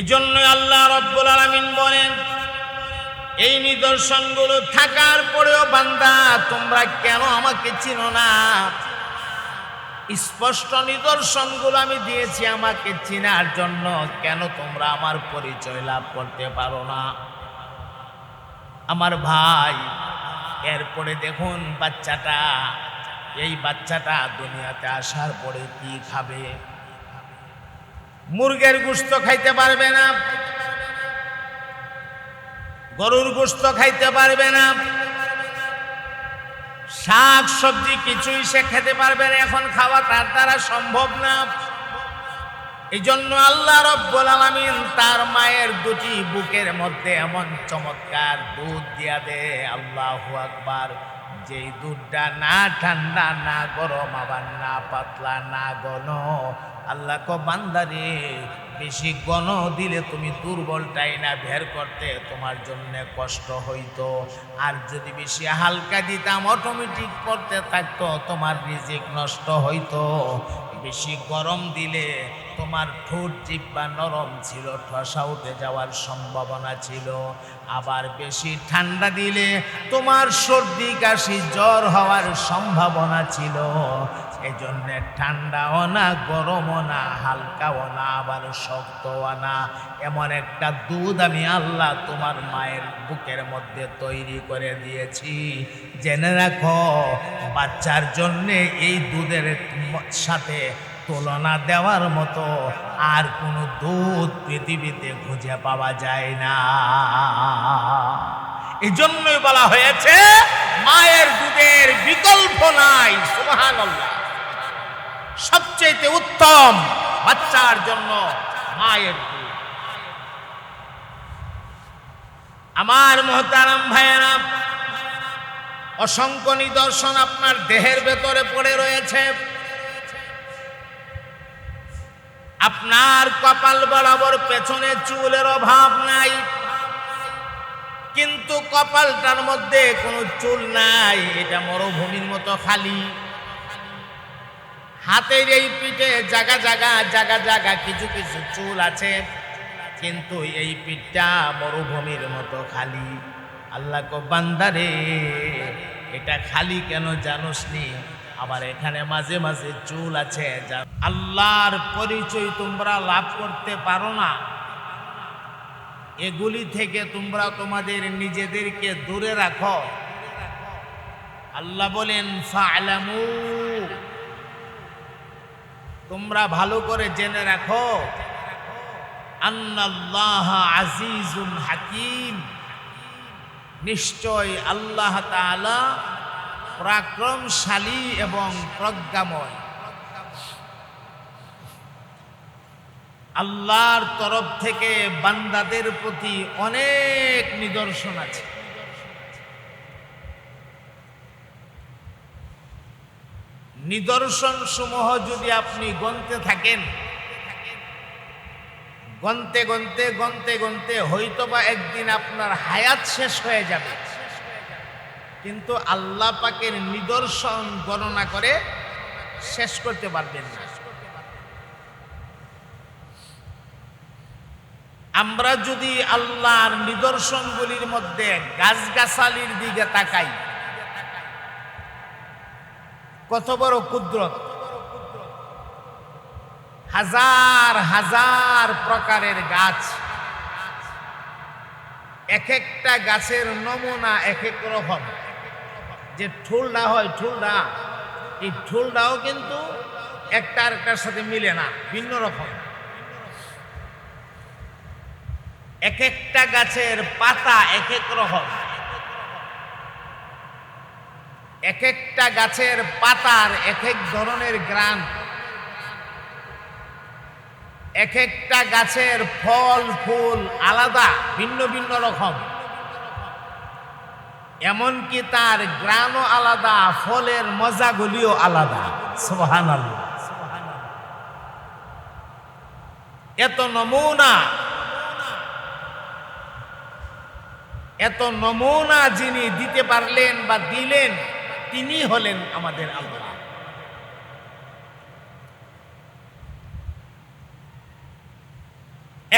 এজন্য আল্লাহ রব্বুল আলামিন বলেন, এই নিদর্শনগুলো থাকার পরেও বান্দা, তোমরা কেন আমাকে চিনো না? স্পষ্ট নিদর্শনগুলো আমি দিয়েছি আমাকে চেনার জন্য, কেন তোমরা আমার পরিচয় লাভ করতে পারো না? আমার ভাই, এরপরে দেখুন বাচ্চাটা, এই বাচ্চাটা দুনিয়াতে আসার পরে কি খাবে? মুরগের গোস্ত খাইতে পারবে না। গরুর গোস্ত খাইতে পারবে না। শাক সবজি কিছুই সে খেতে পারবে না, এখন খাওয়া তার দ্বারা সম্ভব না। এই জন্য আল্লাহ রব্বুল আলামিন তার মায়ের দুটি বুকের মধ্যে এমন চমৎকার দুধ দিয়া দে, আল্লাহু আকবার। যেই দুধটা না ঠান্ডা, না গরম, আবার না পাতলা, না গণ আল্লাহ কো, বান্দারে, বেশি গণ দিলে তুমি দুর্বলটাই না ভের করতে তোমার জন্য কষ্ট হইতো। আর যদি বেশি হালকা দিতাম অটোমেটিক করতে থাকতো, তোমার রিজিক নষ্ট হইতো। বেশি গরম দিলে তোমার ঠোঁট জিব্বা নরম ছিল, ঠসা উঠে যাওয়ার সম্ভাবনা ছিল। আবার বেশি ঠান্ডা দিলে তোমার সর্দি কাশি জ্বর হওয়ার সম্ভাবনা ছিল। এজন্য ঠান্ডাও না, গরমও না, হালকাও না, আবার শক্তও না। এমন একটা দুধ আমি আল্লাহ তোমার মায়ের বুকের মধ্যে তৈরি করে দিয়েছি। জেনে রাখো, বাচ্চার জন্যে এই দুধের সাথে তুলনা দেওয়ার মতো আর কোনো দুধ পৃথিবীতে খুঁজে পাওয়া যায় না। এই জন্যই বলা হয়েছে, মায়ের দুধের বিকল্প নাই সুবহানাল্লাহ সবচেয়ে উত্তম বাচ্চার জন্য মায়ের আমার মহতারাম ভাইয়েরা, অসংখ্য নিদর্শন আপনার দেহের ভেতরে পড়ে রয়েছে। আপনার কপাল বরাবর পেছনে চুলের অভাব নাই। কিন্তু কপালটার মধ্যে কোনো চুল নাই, এটা মরুভূমির মতো খালি। হাতের এই পিঠে জাগা জাগা জাগা জাগা কিছু কিছু চুল আছে। কিন্তু এই পিঠটা মরুভূমির মতো খালি। আল্লাহ কো বান্দারে, এটা খালি কেন জানোস নি? আবার এখানে মাঝে মাঝে চুল আছে আল্লাহর পরিচয় তোমরা লাভ করতে পারো না। এগুলি থেকে তোমরা তোমাদের নিজেদেরকে দূরে রাখো। আল্লাহ বলেন ফা ফালামু তোমরা ভালো করে জেনে রাখো। আন্নাল্লাহ আজিজুল হাকিম। নিশ্চয় আল্লাহ তাআলা পরাক্রমশালী এবং প্রজ্ঞাময়। আল্লাহর তরফ থেকে বান্দাদের প্রতি অনেক নিদর্শন আছে। নিদর্শন সমূহ যদি আপনি গনতে থাকেন গনতে গনতে গনতে গনতে হয়তো বা একদিন আপনার হায়াত শেষ হয়ে যাবে। কিন্তু আল্লাহ পাকের নিদর্শন গণনা করে শেষ করতে পারবেন না। আমরা যদি আল্লাহর নিদর্শনগুলির মধ্যে গাছগাছালির দিকে তাকাই কত বড় কুদরত। হাজার হাজার প্রকারের গাছ। এক একটা গাছের নমুনা এক এক রকম। যে ঠুলডা হয় ঠুলডা, এই ঠুলডাও কিন্তু একটা আরেকটার সাথে মিলে না, ভিন্ন রকম। এক একটা গাছের পাতা এক এক রকম। এক একটা গাছের পাতার এক এক ধরনের গ্রাম এক একটা গাছের ফল, ফুল আলাদা, ভিন্ন ভিন্ন রকম। এমনকি তার গ্রানও আলাদা, ফলের মজাগুলিও আলাদা। সোহান এত নমুনা এত নমুনা যিনি দিতে পারলেন বা দিলেন তিনি হলেন আমাদের আল্লাহ।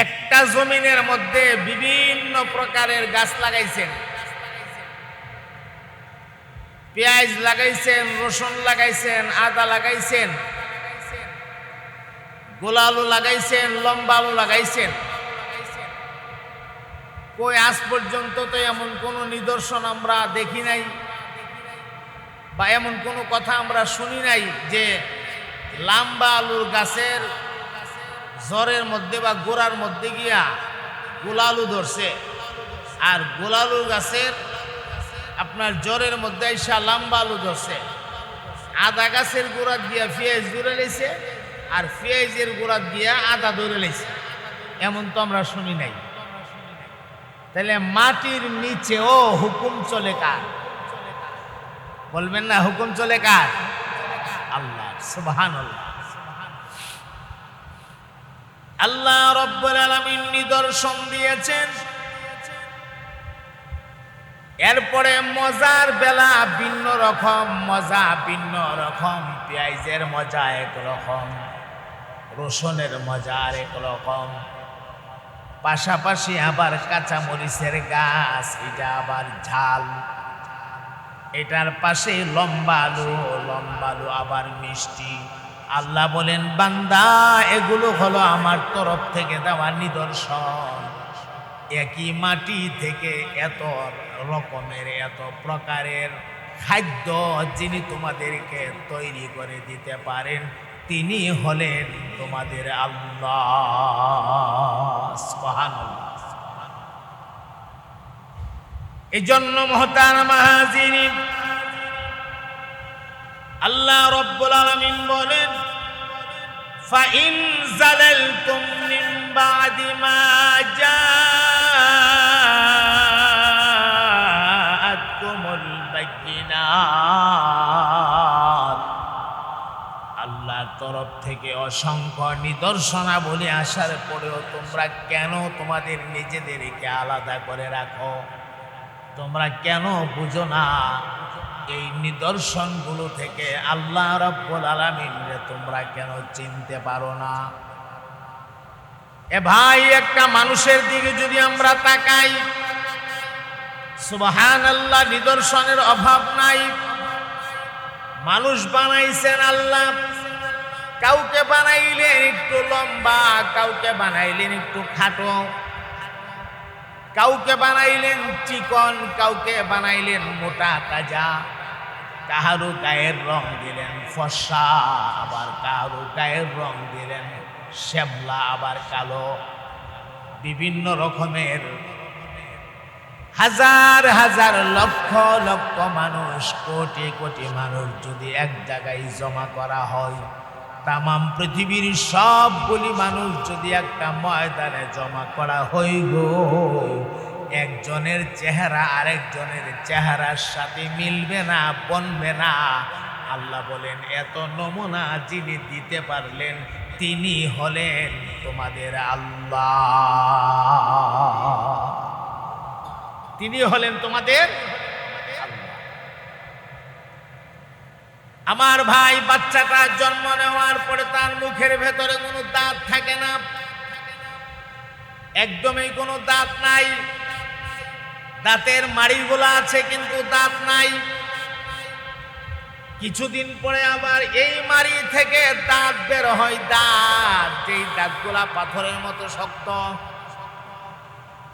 একটা জমিনের মধ্যে বিভিন্ন প্রকারের গাছ লাগাইছেন। পেঁয়াজ লাগাইছেন, রসুন লাগাইছেন, আদা লাগাইছেন, গোলালু লাগাইছেন লম্বা আলু লাগাইছেন। কই আজ পর্যন্ত তো এমন কোনো নিদর্শন আমরা দেখি নাই। বা এমন কোনো কথা আমরা শুনি নাই যে লাম্বা আলুর গাছের জ্বরের মধ্যে বা গোড়ার মধ্যে গিয়া গোলালু ধরছে। আর গোলালু গাছের আপনার জ্বরের মধ্যে আইসা লাম্বা আলু ধরছে। আদা গাছের গোড়া দিয়া পেঁয়াজ ধরে লেছে আর পেঁয়াজের গোড়া দিয়া আদা ধরে লেছে এমন তো আমরা শুনি নাই। তাহলে মাটির নিচেও হুকুম চলে কার? বলবেন না, হুকুম চলে কার? আল্লাহ সুবহান আল্লাহ রব্বুল আলামিন নিদর্শন দিয়েছেন। এরপরে মজার বেলা, ভিন্ন রকম মজা, ভিন্ন রকম, পেঁয়াজের মজা এক রকম, রসুনের মজা আরেক রকম। পাশাপাশি আবার কাঁচামরিচের গাছ, এটা আবার ঝাল। এটার পাশে লম্বা আলু লম্বা আলু আবার মিষ্টি। আল্লাহ বলেন, বান্দা, এগুলো হলো আমার তরফ থেকে দেওয়া নিদর্শন। একই মাটি থেকে এত রকমের, এত প্রকারের খাদ্য যিনি তোমাদেরকে তৈরি করে দিতে পারেন, তিনি হলেন তোমাদের আল্লাহ। সুবহানাল্লাহ। এই জন্য মহতার মাহাজিনী, আল্লাহ রব্বুল আলামিন বলেন, ফাইন জালালতুম মিন বাদি মা আল্লাহর তরফ থেকে অসংখ্য নিদর্শনাবলী আসার পরেও তোমরা কেন তোমাদের নিজেদেরকে আলাদা করে রাখো তোমরা কেন বুঝো না? এই নিদর্শনগুলো থেকে আল্লাহ রব্বুল আলমিনরে তোমরা কেন চিনতে পারো না? এ ভাই, একটা মানুষের দিকে যদি আমরা তাকাই সুবহান আল্লাহ নিদর্শনের অভাব নাই। মানুষ বানাইছেন আল্লাহ। কাউকে বানাইলেন একটু লম্বা, কাউকে বানাইলেন একটু খাটো। কাউকে বানাইলেন চিকন, কাউকে বানাইলেন মোটা, তাজা। কাহারু গায়ের রং দিলেন ফসা আবার কাহারু গায়ের রং দিলেন শ্যামলা, আবার কালো। বিভিন্ন রকমের হাজার হাজার লক্ষ লক্ষ মানুষ, কোটি কোটি মানুষ যদি এক জায়গায় জমা করা হয় তামাম পৃথিবীর সবগুলি মানুষ যদি একটা ময়দানে জমা করা হই গো, একজনের চেহারা আরেকজনের চেহারার সাথে মিলবে না, বনবে না। আল্লাহ বলেন, এত নমুনা যিনি দিতে পারলেন, তিনি হলেন তোমাদের আল্লাহ। তিনি হলেন তোমাদের আমার ভাই বাচ্চাটা জন্ম নেওয়ার পরে তার মুখের ভেতরে কোনো দাঁত থাকে না। একদমই কোনো দাঁত নাই। দাঁতের মাড়িগুলো আছে কিন্তু দাঁত নাই। কিছুদিন পরে আবার এই মাড়ি থেকে দাঁত বের হয় দাঁত। যেই দাঁতগুলা পাথরের মতো শক্ত।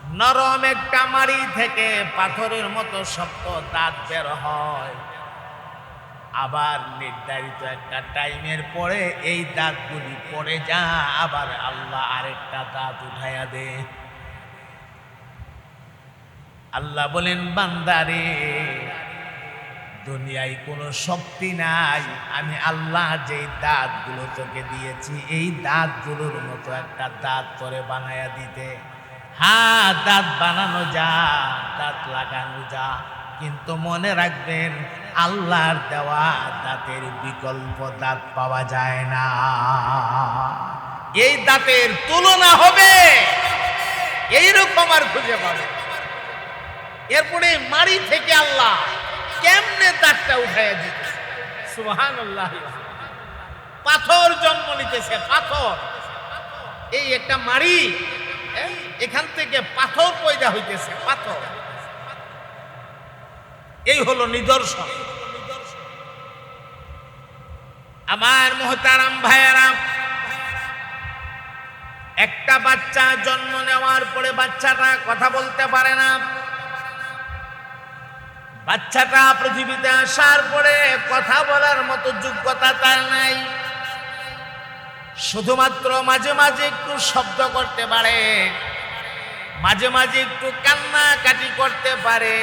নরম একটা মাড়ি থেকে পাথরের মতো শক্ত দাঁত বের হয়। আবার নির্ধারিত একটা টাইমের পরে এই দাঁতগুলি পড়ে যা, আবার আল্লাহ আরেকটা দাঁত উঠাইয়া দে। আল্লাহ বলেন, বান্দারে, দুনিয়ায় কোনো শক্তি নাই। আমি আল্লাহ যেই দাঁতগুলো তোকে দিয়েছি, এই দাঁতগুলোর মতো একটা দাঁত করে বানায়া দিতে। হ্যাঁ দাঁত বানানো যা, দাঁত লাগানো যা, কিন্তু মনে রাখবেন আল্লাহর দেওয়া দাঁতের বিকল্প দাঁত পাওয়া যায় না। এই দাঁতের তুলনা হবে। এইরকম আর খুঁজে পাবে এরপরে মারি থেকে আল্লাহ কেমনে দাঁতটা উঠাইয়া দিচ্ছে সুহান আল্লাহ পাথর জন্ম নিতেছে, পাথর। এই একটা মারি এখান থেকে পাথর পয়দা হইতেছে, পাথর। এই হলো নিদর্শন। আমার মোহতারাম ভাইয়েরা, একটা বাচ্চা জন্ম নেওয়ার পরে বাচ্চাটা কথা বলতে পারে না। বাচ্চাটা পৃথিবীতে আসার পরে কথা বলার মতো যোগ্যতা তার নাই। শুধুমাত্র মাঝে মাঝে একটু শব্দ করতে পারে, মাঝে মাঝে একটু কান্নাকাটি করতে পারে।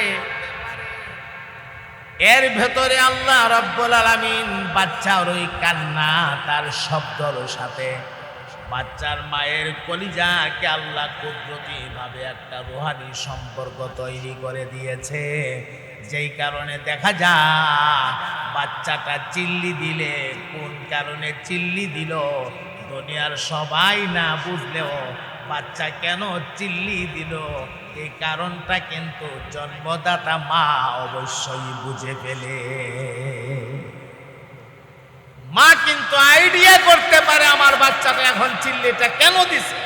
এর ভেতরে আল্লাহ রব্বুল আলামিন বাচ্চার ওই কান্না, তার শব্দর সাথে বাচ্চার মায়ের কলিজাকে আল্লাহ কুদরতি ভাবে একটা রুহানি সম্পর্ক তৈরি করে দিয়েছে। যেই কারণে দেখা যায় বাচ্চাটা চিল্লি দিলে, কোন কারণে চিল্লি দিল, দুনিয়ার সবাই না বুঝলেও বাচ্চা কেন চিল্লি দিল? এই কারণটা কিন্তু জন্মদাতা মা অবশ্যই বুঝে ফেলে। মা কিন্তু আইডিয়া করতে পারে আমার বাচ্চাটা এখন চিল্লিটা কেন দিছে?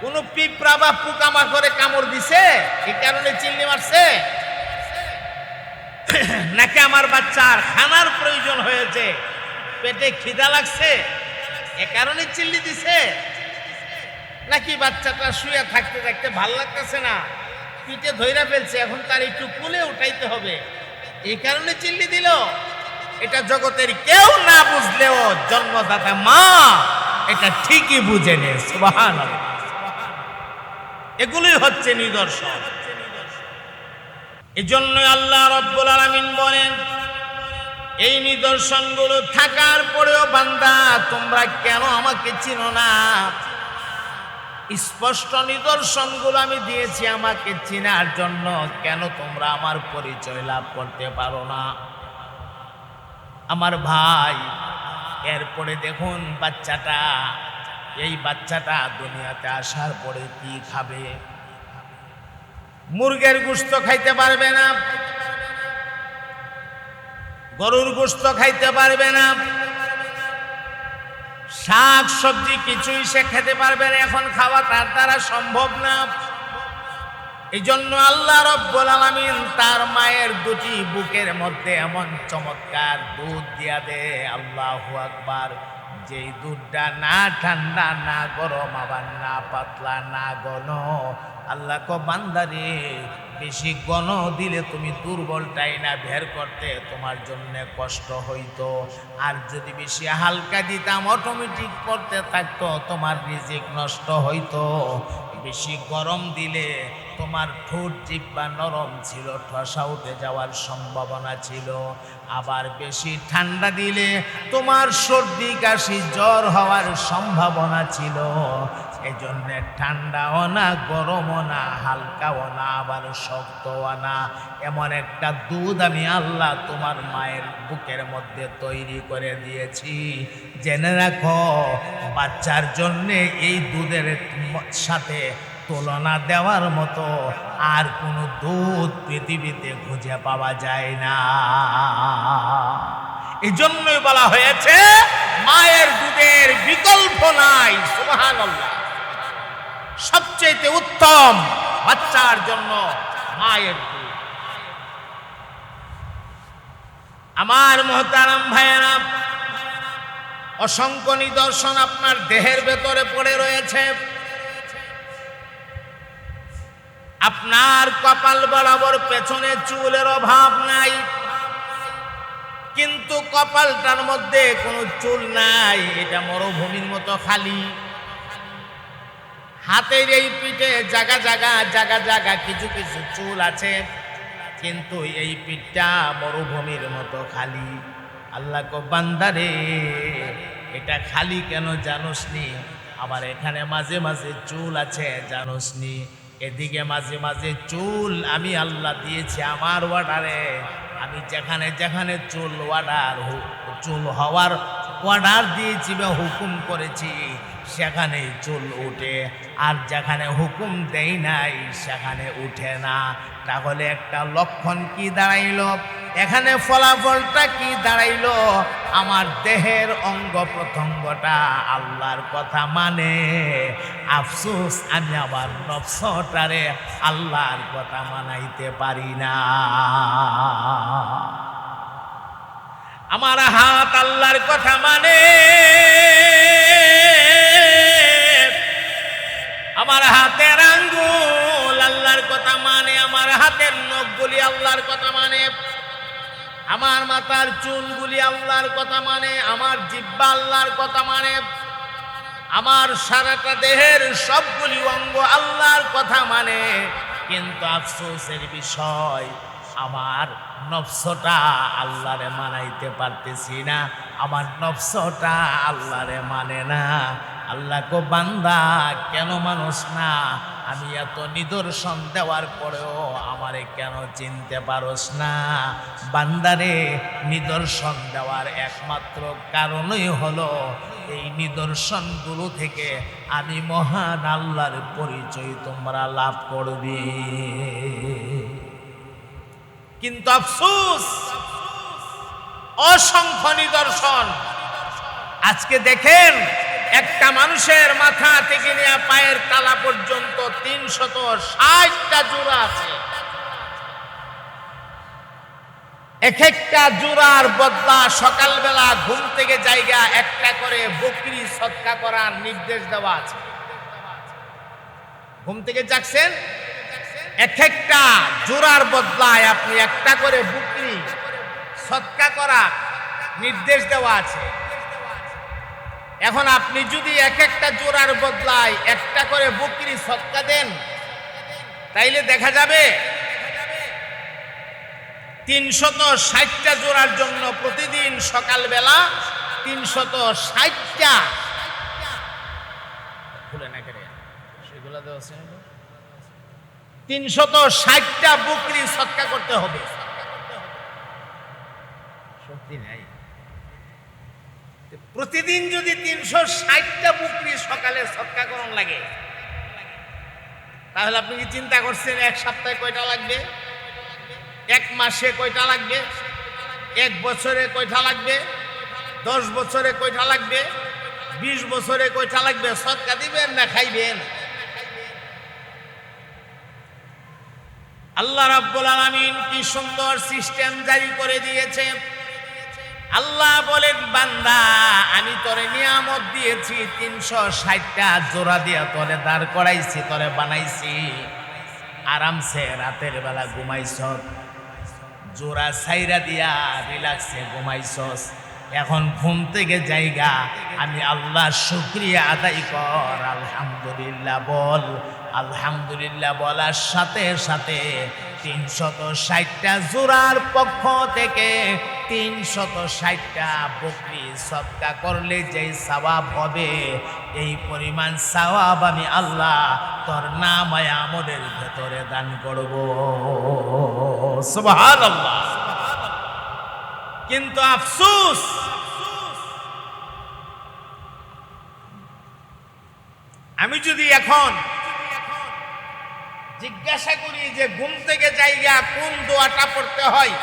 কোন পিঁপড়া বা পোকামা করে কামড় দিছে? এই কারণে চিল্লি মারছে? নাকি আমার বাচ্চার খানার প্রয়োজন হয়েছে? পেটে খিদা লাগছে? এ কারণে চিল্লি দিছে? নাকি বাচ্চাটা শুয়ে থাকতে থাকতে ভালো লাগতেছে না? পিঠে ধইরা ফেলছে, এখন তার একটু কুলে উঠাইতে হবে। এই কারণে চিল্লি দিল, এটা জগতের কেউ না বুঝলেও জন্মদাতা মা, এটা ঠিকই বুঝে নে সুবাহান এগুলোই হচ্ছে নিদর্শন। এজন্য আল্লাহ রব্বুল আলামিন বলেন, এই নিদর্শনগুলো থাকার পরেও বান্দা, তোমরা কেন আমাকে চিনো না? স্পষ্ট নিদর্শনগুলো আমি দিয়েছি আমাকে চেনার জন্য। কেন তোমরা আমার পরিচয় লাভ করতে পারো না? আমার ভাই, এরপরে দেখুন বাচ্চাটা, এই বাচ্চাটা দুনিয়াতে আসার পরে কি খাবে? মুরগের গোস্ত খাইতে পারবে না। গরুর গোস্ত খাইতে পারবে না। শাক সবজি কিছুই সে খেতে পারবে না, এখন খাওয়া তার দ্বারা সম্ভব না। এই জন্য আল্লাহ রব্বুল আলামিন তার মায়ের দুটি বুকের মধ্যে এমন চমৎকার দুধ দিয়া দে, আল্লাহু আকবার। যেই দুধটা না ঠান্ডা, না গরম, আবার না পাতলা, না ঘন আল্লাহ ক, বান্দারে, বেশি গণ দিলে তুমি দুর্বলটাই না বের করতে, তোমার জন্য কষ্ট হইতো। আর যদি বেশি হালকা দিতাম অটোমেটিক করতে থাকতো, তোমার রিজিক নষ্ট হইতো। বেশি গরম দিলে তোমার ঠোঁট জিব্বা নরম ছিল, ঠসা উঠে যাওয়ার সম্ভাবনা ছিল। আবার বেশি ঠান্ডা দিলে তোমার সর্দি কাশি জ্বর হওয়ার সম্ভাবনা ছিল। এজন্য ঠান্ডাও না, গরমও না, হালকাও না, আবার শক্তও না। এমন একটা দুধ আমি আল্লাহ তোমার মায়ের বুকের মধ্যে তৈরি করে দিয়েছি। জেনে রাখো, বাচ্চার জন্যে এই দুধের সাথে তুলনা দেওয়ার মতো আর কোনো দুধ পৃথিবীতে খুঁজে পাওয়া যায় না। এই জন্যই বলা হয়েছে, মায়ের দুধের বিকল্প নাই সবচেয়ে উত্তম বাচ্চার জন্য মায়ের আমার মহতারাম ভাইয়েরা, অসংখ্য নিদর্শন আপনার দেহের ভেতরে পড়ে রয়েছে। আপনার কপাল বরাবর পেছনে চুলের অভাব নাই। কিন্তু কপালটার মধ্যে কোনো চুল নাই, এটা মরুভূমির মতো খালি। হাতের এই পিঠে জাগা জাগা জাগা জাগা কিছু কিছু চুল আছে, কিন্তু এই পিঠটা মরুভূমির মতো খালি। আল্লাহ কো বান্দারে, এটা খালি কেন জানোস নি আবার এখানে মাঝে মাঝে চুল আছে জানোস নি এদিকে মাঝে মাঝে চুল আমি আল্লাহ দিয়েছি আমার ওয়াডারে আমি যেখানে যেখানে চুল ওয়াডার চুল হওয়ার অর্ডার দিয়েছি বা হুকুম করেছি। সেখানেই চুল উঠে, আর যেখানে হুকুম দেই নাই, সেখানে উঠে না। তাহলে একটা লক্ষণ কি দাঁড়াইলো? এখানে ফলাফলটা কি দাঁড়াইলো? আমার দেহের অঙ্গ প্রত্যঙ্গটা আল্লাহর কথা মানে। আফসোস, আমি আমার নফসটারে আল্লাহর কথা মানাইতে পারি না। আমার হাত আল্লাহর কথা মানে। আমার হাতের আঙ্গুল আল্লাহর কথা মানে আমার হাতের নখগুলি আল্লাহর কথা মানে। আমার মাথার চুলগুলি আল্লাহর কথা মানে আমার জিব্বা আল্লাহর কথা মানে। আমার সারাটা দেহের সবগুলি অঙ্গ আল্লাহর কথা মানে। কিন্তু আফসোসের বিষয়, আমার নফসটা আল্লাহরে মানাইতে পারতেছি না, আমার নফসটা আল্লাহরে মানে না। আল্লাহ কো বান্দা, কেন মানুষ না? আমি এত নিদর্শন দেওয়ার পরেও আমারে কেন চিনতে পারস না? বান্দারে, নিদর্শন দেওয়ার একমাত্র কারণই হলো এই নিদর্শনগুলো থেকে আমি মহান আল্লাহর পরিচয় তোমরা লাভ করবে। কিন্তু আফসুস, অসংখ্য নিদর্শন। আজকে দেখেন একটা মানুষের মাথা থেকে নিয়ে পায়ের তালা পর্যন্ত তিনশত ষাটটা জোড়া আছে। এক একটা জোড়ার বদলা সকালবেলা ঘুম থেকে জায়গা একটা করে বকরি সৎকা করার নির্দেশ দেওয়া আছে। ঘুম থেকে যাচ্ছেন এক একটা জোড়ার বদলায় আপনি একটা করে বুকরি সৎকা করার নির্দেশ দেওয়া আছে। এখন আপনি যদি এক একটা জোড়ার বদলায় একটা করে বুকরি সৎকা দেন, তাইলে দেখা যাবে তিনশত ষাটটা জোড়ার জন্য প্রতিদিন সকালবেলা তিনশত ষাটটা? তিনশত ষাটটা বকরি সৎকা করতে হবে। শক্তি নাই? প্রতিদিন যদি তিনশো ষাটটা বকরি সকালে সৎকা করণ লাগে। তাহলে আপনি কি চিন্তা করছেন, এক সপ্তাহে কয়টা লাগবে? এক মাসে কয়টা লাগবে? এক বছরে কয়টা লাগবে? দশ বছরে কয়টা লাগবে? বিশ বছরে কয়টা লাগবে? সৎকা দিবেন না খাইবেন? আল্লাহ রাব্বুল আলামিন কি সুন্দর সিস্টেম জারি করে দিয়েছে আল্লাহ বলেন, বান্দা, আমি তোরে নিয়ামত দিয়েছি, তিনশো ষাটটা জোড়া দিয়া তোরে দাঁড় করাইছি, তোরে বানাইছি। আরামসে রাতের বেলা ঘুমাইছ জোড়া সাইরা দিয়া রিলাক্সে ঘুমাইছস। এখন ঘুম থেকে জায়গা আমি আল্লাহ শুক্রিয়া আদায় কর, আলহামদুলিল্লাহ বল। আলহামদুলিল্লাহ বলার সাথে সাথে তিনশত ষাটটা জোড়ার পক্ষ থেকে তিনশত ষাটটা বকরি সৎকা করলে যেই সওয়াব হবে, এই পরিমাণ সওয়াব আমি আল্লাহ তোর নামায় আমলের ভেতরে দান করব। কিন্তু আফসুস, আমি যদি এখন জিজ্ঞাসা করি যে ঘুম থেকে জায়গা কোন দোয়াটা পড়তে হয়?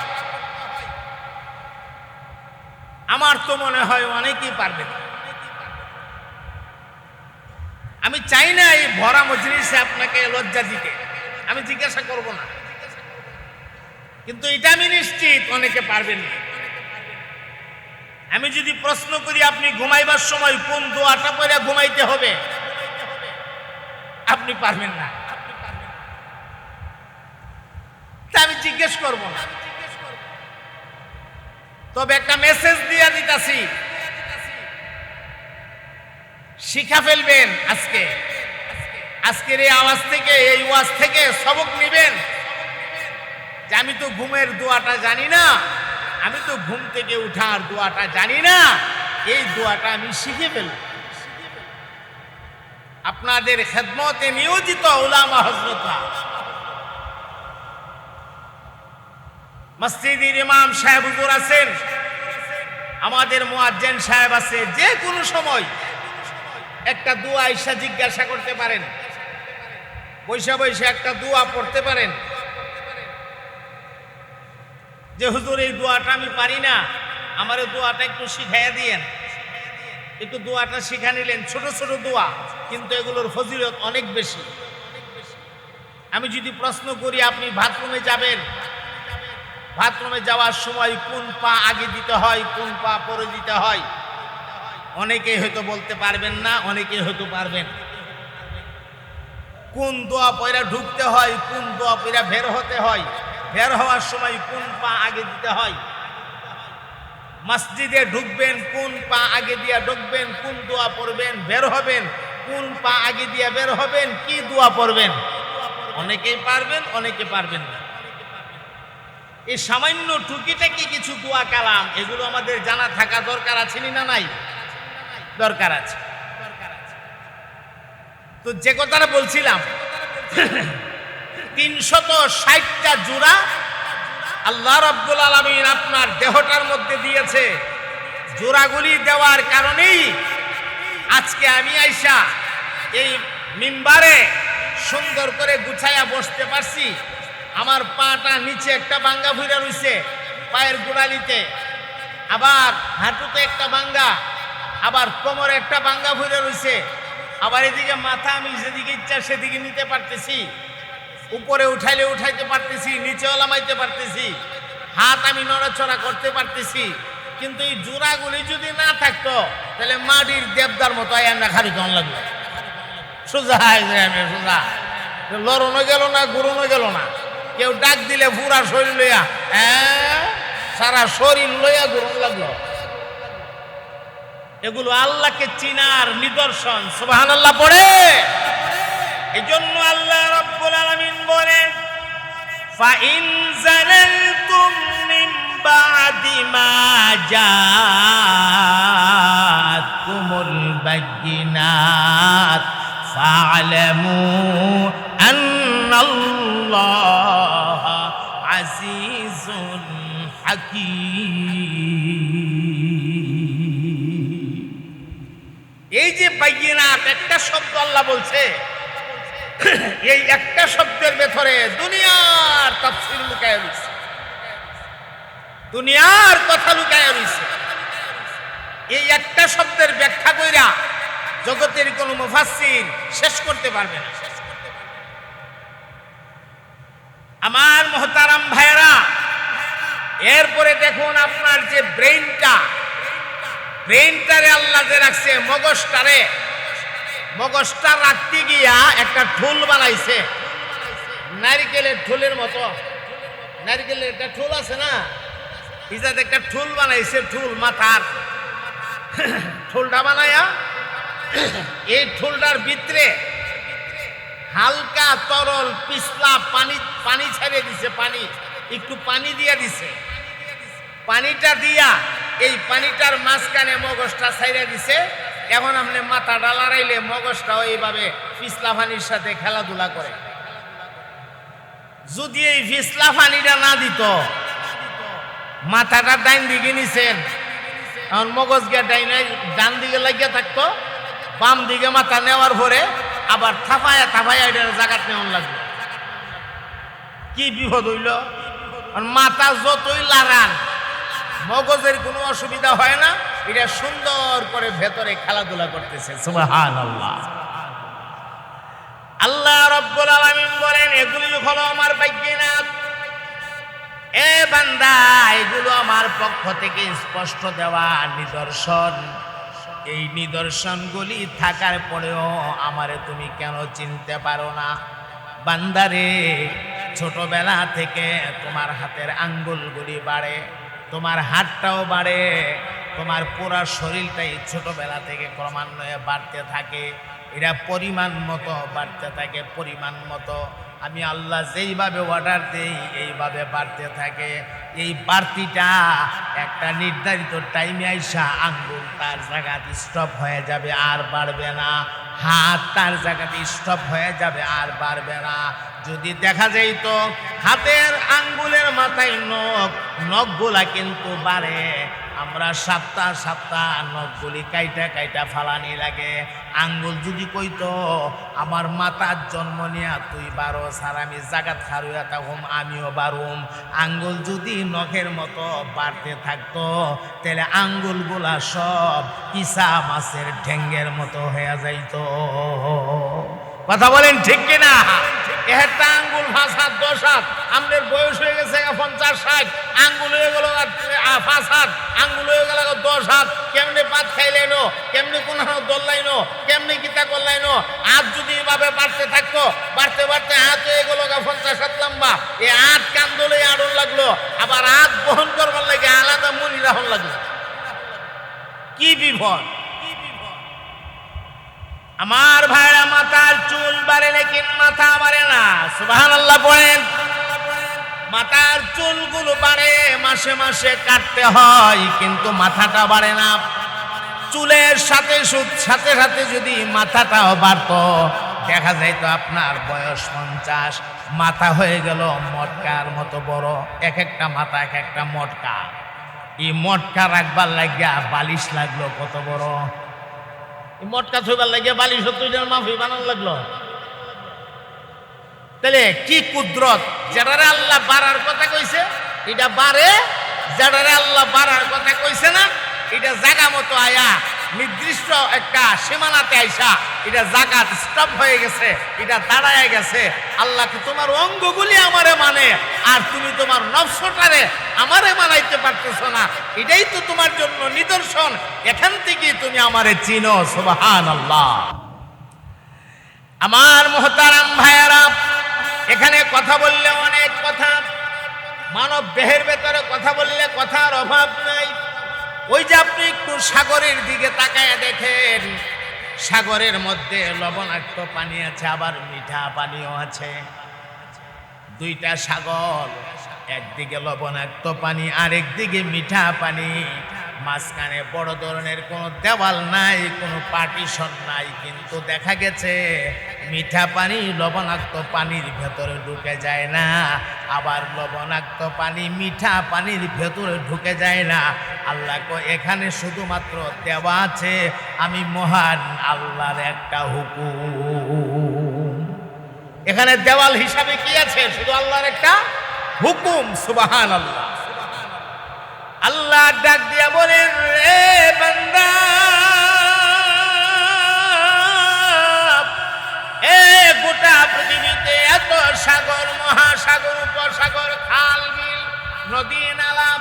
আমার তো মনে হয় অনেকেই পারবে। আমি চাই না এই ভরা মজলিসে আপনাকে লজ্জা দিতে। আমি জিজ্ঞাসা করব না। কিন্তু এটা আমি নিশ্চিত অনেকে পারবেন না। আমি যদি প্রশ্ন করি, আপনি ঘুমাইবার সময় কোন দোয়াটা পরে ঘুমাইতে হবে? আপনি পারবেন না তা আমি জিজ্ঞেস করব না। তবে একটা মেসেজ দিয়া দিতাছি। শিখা ফেলবেন আজকে। আজকের এই আওয়াজ থেকে, এই ওয়াজ থেকে সবক নিবেন। যে আমি তো ঘুমের দোয়াটা জানি না, আমি তো ঘুম থেকে উঠার দোয়াটা জানি না, এই দোয়াটা আমি শিখে ফেলব। আপনাদের খেদমতে নিয়োজিত ওলামা হজরতরা মসজিদের ইমাম সাহেব হুজুর আছেন। আমাদের মুয়াজ্জেন সাহেব আছে যে কোনো সময় একটা দোয়া ঈশা জিজ্ঞাসা করতে পারেন। বৈশা বৈশা একটা দোয়া পড়তে পারেন। যে হুজুর, এই দোয়াটা আমি পারি না, আমার দোয়াটা একটু শিখাইয়া দিয়েন। একটু দোয়াটা শিখা নিলেন, ছোট ছোট দোয়া, কিন্তু এগুলোর ফজিলত অনেক বেশি। আমি যদি প্রশ্ন করি, আপনি বাথরুমে যাবেন বাথরুমে যাওয়ার সময় কোন পা আগে দিতে হয়, কোন পা পরে দিতে হয়? অনেকেই হয়তো বলতে পারবেন না অনেকেই হয়তো পারবেন কোন দোয়া পয়রা ঢুকতে হয়, কোন দোয়া পয়রা বের হতে হয়, বের হওয়ার সময় কোন পা আগে দিতে হয়? মসজিদে ঢুকবেন, কোন পা আগে দিয়া ঢুকবেন, কোন দোয়া পড়বেন, বের হবেন, কোন পা আগে দিয়া বের হবেন, কি দোয়া পড়বেন? অনেকেই পারবেন, অনেকে পারবেন না। এই সামান্য টুকিটাকি কিছু দোয়া কালাম, এগুলো আমাদের জানা থাকা দরকার আছে না নাই? দরকার আছে। তো যে কথাটা বলছিলাম, তিনশত ষাটটা জোড়া আল্লাহ রব্বুল আলমিন আপনার দেহটার মধ্যে দিয়েছে। জোড়াগুলি দেওয়ার কারণেই আজকে আমি আইসা এই মিম্বারে সুন্দর করে গুছাইয়া বসতে পারছি। আমার পাটা নিচে একটা বাঙ্গা ভুইরা রইছে, পায়ের গোড়ালিতে। আবার হাঁটুতে একটা বাঙ্গা, আবার কোমরে একটা বাঙ্গা ভুইরা রইছে। আবার এদিকে মাথা আমি যেদিকে ইচ্ছা সেদিকে নিতে পারতেছি। উপরে উঠাইলে উঠাইতে পারতেছি নিচে লামাইতে পারতেছি। হাত আমি নড়াচড়া করতে পারতেছি। কিন্তু এই জোড়াগুলি যদি না থাকতো, তাহলে মাটির দেবদার মতো আয়ান্না খারি কেমন লাগল? সোজা সোজা। লড়নো গেল না গুরুনো গেল না। কেউ ডাক দিলে পুরা শরীর লইয়া সারা শরীর লইয়া গুরুন লাগল। এগুলো আল্লাহকে চিনার নিদর্শন সুবাহান আল্লাহ পড়ে। এই জন্য আল্লাহ রব্বুল আলামিন বলেন, ফাইন জালালতুম মিন বাদি মা জাআতকুমুল বায়িনাত ফা'লামু আন্নাল্লাহ আজিজুন এই যে বাইনাত, একটা শব্দ আল্লাহ বলছে। এই একটা শব্দের ভেতরে দুনিয়ার তাফসির লুকায় রয়েছে দুনিয়ার কথা লুকায় রয়েছে এই একটা শব্দের ব্যাখ্যা কইরা জগতের কোন মুফাসসির শেষ করতে পারবে না। আমার মহতারাম ভাইরা এরপরে দেখুন আপনার যে ব্রেইনটা, ব্রেইনটারে আল্লাহ যে রাখছে, মগজটারে। মগজটা রাখতে গিয়া একটা ঠুল বানাইছে। নারিকেলের ঠুলের মতো। নারিকেলের একটা ঠুল আছে না? ইজাদ একটা ঠুল বানাইছে, ঠুল মাথার। ঠুলটা বানাইয়া এই ঠুলটার ভিতরে হালকা তরল, পিছলা পানি পানি ছাড়িয়ে দিছে, পানি। একটু পানি দিয়া দিছে। পানিটা দিয়া এই পানিটার মাঝখানে মগজটা ছাইড়ে দিছে। এখন আপনি মাথাটা লড়াইলে মগজটাও এইভাবে পিছলা পানির সাথে খেলাধুলা করে। যদি এই পিছলা পানিটা না দিত, মাথাটা ডাইন দিকে নিছেন, এখন মগজ গিয়া ডাইন ডান দিকে লাগিয়ে থাকতো, বাম দিকে মাথা নেওয়ার পরে আবার থাপায়া থাপায়া এটার জায়গাত নেওয়ার লাগবে। কি বিপদ হইল? মাথা যতই লাগান মগজের কোনো অসুবিধা হয় না, এটা সুন্দর করে ভেতরে খেলাধুলা করতেছে সুবহান আল্লাহ আল্লাহ রব্বুল আলামিন বলেন, এগুলি হলো আমার বাইকিনাত এ বান্দা, এগুলো আমার পক্ষ থেকে স্পষ্ট দেওয়া নিদর্শন। এই নিদর্শনগুলি থাকার পরেও আমারে তুমি কেন চিনতে পারো না? বান্দারে, ছোটবেলা থেকে তোমার হাতের আঙ্গুলগুলি বাড়ে। তোমার হাতটাও বাড়ে, তোমার পুরা শরীরটাই ছোটবেলা থেকে ক্রমান্বয়ে বাড়তে থাকে। এটা পরিমাণ মতো বাড়তে থাকে, পরিমাণ মতো। আমি আল্লাহ যেইভাবে অর্ডার দেই, এইভাবে বাড়তে থাকে। এই বাড়তিটা একটা নির্ধারিত টাইমে আইসা আঙ্গুল তার জায়গা স্টপ হয়ে যাবে, আর বাড়বে না। হাত তার জায়গাতে স্টপ হয়ে যাবে আর বাড়বে না। যদি দেখা যায় তো হাতের আঙ্গুলের মাথায় নখ, নখগুলা কিন্তু বাড়ে। আমরা সপ্তাহ সপ্তাহ নখগুলি কাইটা কাইটা ফালানি লাগে। আঙ্গুল যদি কইতো, আমার মাতার জন্ম নিয়া তুই বারো সার আমি জাগাত খারুয়া তখন আমিও বারুম। আঙ্গুল যদি নখের মতো বাড়তে থাকতো, তাহলে আঙ্গুলগুলা সব ইসা মাছের ঢেঙ্গের মতো হয়ে যাইতো। কথা বলেন ঠিক কিনা? একটা আঙ্গুল পাঁচ হাত, দশ হাত। আমাদের বয়স হয়ে গেছে পঞ্চাশ ষাট। আঙ্গুল হয়ে গেল পাঁচ হাত। আঙ্গুল হয়ে গেল দশ হাত। কেমনি পাত খাইলেন কেমনি কোন দোল্লাইন? কেমনি কিতা করলাইন? হাত যদি এভাবে বাড়তে থাকতো, বাড়তে বাড়তে হাত হয়ে গেল পঞ্চাশ হাত লম্বা। এই হাত কান্দলে আড়ন লাগল। আবার হাত বহন করবার লাগে আলাদা মনি রাহন লাগল। কি বিভদ আমার ভাইরা মাথার চুল বাড়ে লেকিন মাথা বাড়ে না সুবাহান আল্লাহ বলেন মাথার চুলগুলো বাড়ে, মাসে মাসে কাটতে হয়, কিন্তু মাথাটা বাড়ে না। চুলের সাথে সাথে সাথে যদি মাথাটাও বাড়তো, দেখা যাইতো আপনার বয়স পঞ্চাশ, মাথা হয়ে গেল মটকার মতো বড়, এক একটা মাথা, এক একটা মটকা। এই মটকা রাখবার লাগিয়া বালিশ লাগল কত বড়। মটকা থইবার লাগিয়া বালি সত্তর মাফি বানান লাগল। তাহলে কি কুদরত? যারা আল্লাহ বাড়ার কথা কইছে, এটা বাড়ে যারা আল্লাহ বাড়ার কথা কইছে না এটা জায়গা মতো আয়া, নির্দিষ্ট একটা সীমানাতে আইসা, এটা জায়গা স্টপ হয়ে গেছে, এটা দাঁড়ায় গেছে। আল্লাহ কি তোমার অঙ্গগুলি আমারে মানে আর তুমি তোমার নফসটারে আমারে মানাইতে পারতেছ না। এটাই তো তোমার জন্য নিদর্শন। এখান থেকে তুমি আমারে চিনো সুবহান আল্লাহ আমার মোহতারাম ভাইয়ারা, এখানে কথা বললে অনেক কথা মানব দেহের ভেতরে কথা বললে কথার অভাব নাই। ওই যে আপনি একটু সাগরের দিকে তাকায় দেখেন, সাগরের মধ্যে লবণাক্ত পানি আছে, আবার মিঠা পানিও আছে। দুইটা সাগর, একদিকে লবণাক্ত পানি, আরেকদিকে মিঠা পানি। মাঝখানে বড় ধরনের কোনো দেওয়াল নাই, কোনো পার্টিশন নাই, কিন্তু দেখা গেছে মিঠা পানি লবণাক্ত পানির ভেতরে ঢুকে যায় না, আবার লবণাক্ত পানি মিঠা পানির ভেতরে ঢুকে যায় না। আল্লাহ এখানে শুধুমাত্র দেওয়া আছে, আমি মহান আল্লাহর একটা হুকুম। এখানে দেওয়াল হিসাবে কি আছে? শুধু আল্লাহর একটা হুকুম সুবাহান আল্লাহ আল্লাহ ডাক দিয়া বলেন রে বান্দা, এ গোটা পৃথিবীতে এত সাগর, মহাসাগর, উপসাগর, খাল, বিল, নদী, নালা,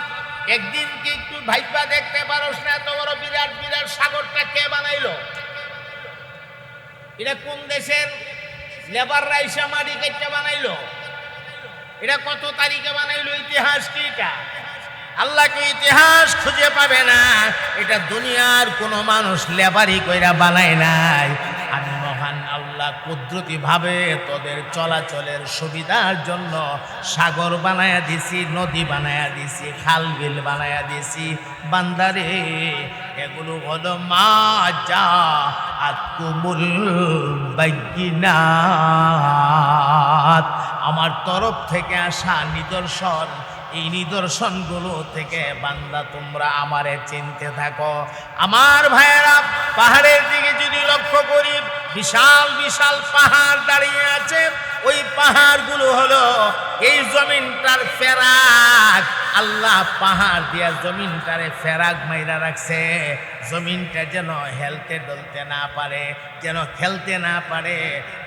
একদিন কি একটু ভাইপা দেখতে পারোস না? এত বড় বিরাট বিরাট সাগরটা কে বানাইলো? এটা কোন দেশের? লেবার রাইসা মারি কেটে বানাইলো। এটা কত তারিখে বানাইলো? ইতিহাস কি এটা? আল্লাহকে ইতিহাস খুঁজে পাবে না। এটা দুনিয়ার কোনো মানুষ লেবারি কইরা বানায় নাই। আমি মহান আল্লাহ কুদরতি ভাবে তোদের চলাচলের সুবিধার জন্য সাগর বানায়া দিছি, নদী বানায়া দিছি, খাল বিল বানায়া দিছি। বান্দারে, এগুলো হলো মা যা বাইকিনাত আমার তরফ থেকে আসা নিদর্শন এই নিদর্শনগুলো থেকে বান্দা, তোমরা আমারে চিনতে থাকো। আমার ভাইয়েরা, পাহাড়ের দিকে যদি লক্ষ্য করি, বিশাল বিশাল পাহাড় দাঁড়িয়ে আছে। ওই পাহাড়গুলো হলো এই জমিনটার ফেরাক। আল্লাহ পাহাড় দিয়া জমিনটারে ফেরাক মাইরা রাখছে। জমিনটা যেন হেলতে ডলতে না পারে, যেন খেলতে না পারে।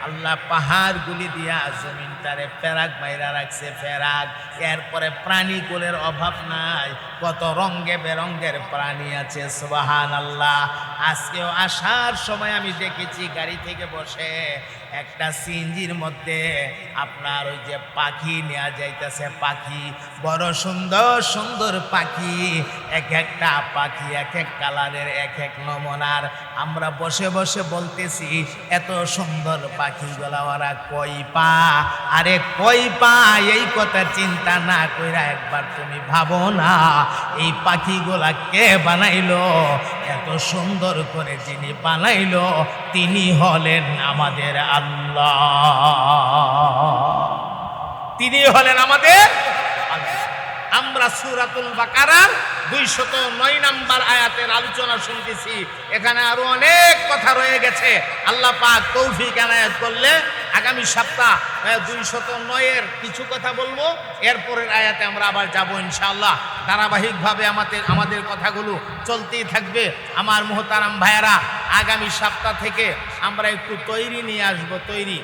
আল্লাহ পাহাড়গুলি দিয়া জমিনটারে ফেরাক মাইরা রাখছে, ফেরাক। এরপরে প্রাণীগুলোর অভাব নাই, কত রঙ্গে বেরঙ্গের প্রাণী আছে সুবাহান আল্লাহ আজকেও আসার সময় আমি দেখেছি, গাড়ি থেকে বসে একটা সিঞ্জির মধ্যে আপনার ওই যে পাখি নেওয়া যাইতেছে পাখি। বড় সুন্দর সুন্দর পাখি। এক একটা পাখি এক এক কালারের এক এক নমুনার। আমরা বসে বসে বলতেছি, এত সুন্দর পাখিগুলা, ওরা কই পা? আরে কই পা, এই কথা চিন্তা না কইরা একবার তুমি ভাবো না, এই পাখিগুলা কে বানাইলো? এত সুন্দর করে যিনি বানাইলো, তিনি হলেন আমাদের আল্লাহ। তিনি হলেন আমাদের। আমরা সুরাতুল বাকারার দুইশত নয় নাম্বার আয়াতের আলোচনা শুনতেছি। এখানে আরও অনেক কথা রয়ে গেছে। আল্লাহ পাক তৌফিক এনায়াত করলে আগামী সপ্তাহ দুইশত নয়ের কিছু কথা বলব। এরপরের আয়াতে আমরা আবার যাব ইনশাআল্লাহ। ধারাবাহিকভাবে আমাদের আমাদের কথাগুলো চলতেই থাকবে। আমার মোহতারাম ভাইয়েরা, আগামী সপ্তাহ থেকে আমরা একটু তৈরি নিয়ে আসব, তৈরি।